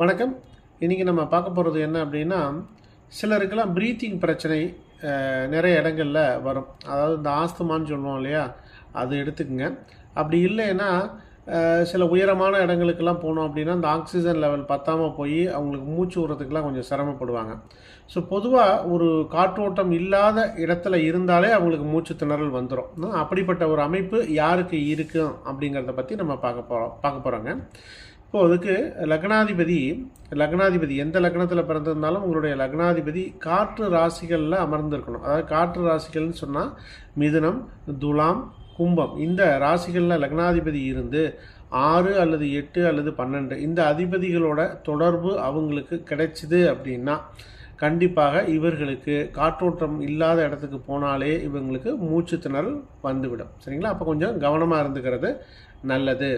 வணக்கம். இன்றைக்கி நம்ம பார்க்க போகிறது என்ன அப்படின்னா சிலருக்கெல்லாம் ப்ரீத்திங் பிரச்சனை நிறைய இடங்களில் வரும். அதாவது இந்த ஆஸ்துமான்னு சொல்லுவோம் இல்லையா? அது எடுத்துக்கோங்க. அப்படி இல்லைன்னா சில உயரமான இடங்களுக்கெல்லாம் போனோம் அப்படின்னா இந்த ஆக்சிஜன் லெவல் பத்தாமல் போய் அவங்களுக்கு மூச்சு விடுறதுக்கெலாம் கொஞ்சம் சிரமப்படுவாங்க. ஸோ பொதுவாக ஒரு காற்றோட்டம் இல்லாத இடத்துல இருந்தாலே அவங்களுக்கு மூச்சு திணறல் வந்துடும் அப்படிப்பட்ட ஒரு அமைப்பு யாருக்கு இருக்கும் அப்படிங்கிறத பற்றி நம்ம பார்க்க போகிறோம் பார்க்க போகிறோங்க இப்போ அதுக்கு லக்னாதிபதி லக்னாதிபதி எந்த லக்னத்தில் பிறந்திருந்தாலும் உங்களுடைய லக்னாதிபதி காற்று ராசிகளில் அமர்ந்திருக்கணும். அதாவது காற்று ராசிகள்னு சொன்னால் மிதுனம் துலாம் கும்பம். இந்த ராசிகளில் லக்னாதிபதி இருந்து ஆறு அல்லது எட்டு அல்லது பன்னெண்டு இந்த அதிபதிகளோட தொடர்பு அவங்களுக்கு கிடைச்சிது அப்படின்னா கண்டிப்பாக இவர்களுக்கு காற்றோட்டம் இல்லாத இடத்துக்கு போனாலே இவங்களுக்கு மூச்சு திணறல் வந்துவிடும். சரிங்களா? அப்போ கொஞ்சம் கவனமாக இருந்துக்கிறது நல்லது.